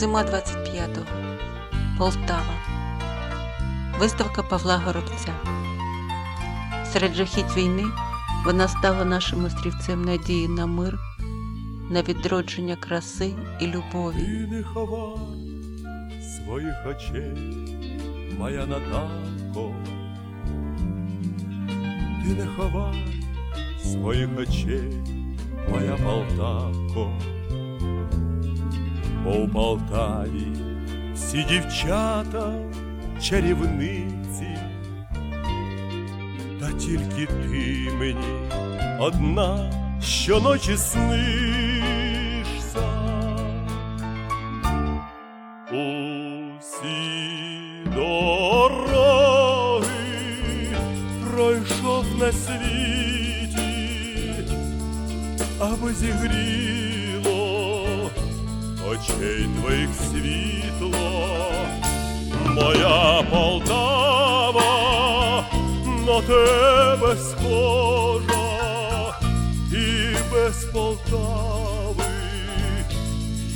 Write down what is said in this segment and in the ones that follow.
Зима 25-го. Полтава. Виставка Павла Горобця. Серед жахіть війни вона стала нашим острівцем надії на мир, на відродження краси і любові. Ти не ховай своїх очей, моя Наталко. Ти не ховай своїх очей, моя Полтавко. У Полтаві всі дівчата чарівниці, та тільки ти мені одна щоночі снишся. Усі дороги пройшов на світі, аби зігріло очей твоїх світло, моя Полтава на тебе схожа, і без Полтави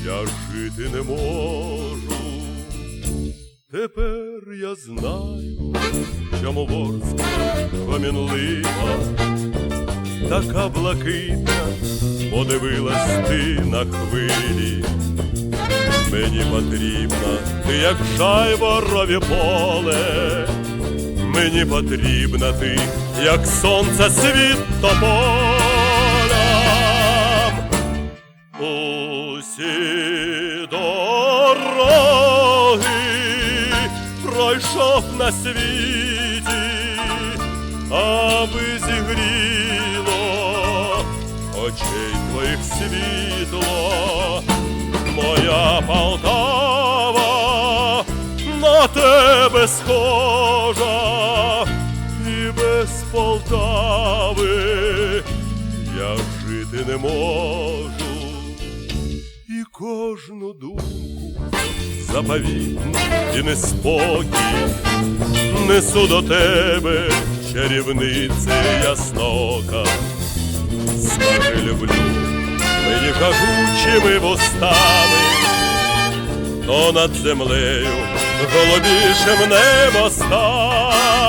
я жити не можу. Тепер я знаю, чому ворська промінлива, така блакитна, подивилась ти на хвилі. Мені потрібна, ти як шайворові поле, мені потрібна ти, як сонце світ тополям. Усі дороги пройшов на світі, аби зігріло очей твоїх світло, моя Полтава на тебе схожа, і без Полтави я жити не можу і кожну думку заповітну і неспокій несу до тебе, чарівнице яснока. Скажи, люблю, мені жагучими вустами, то над землею голубішим небо стане.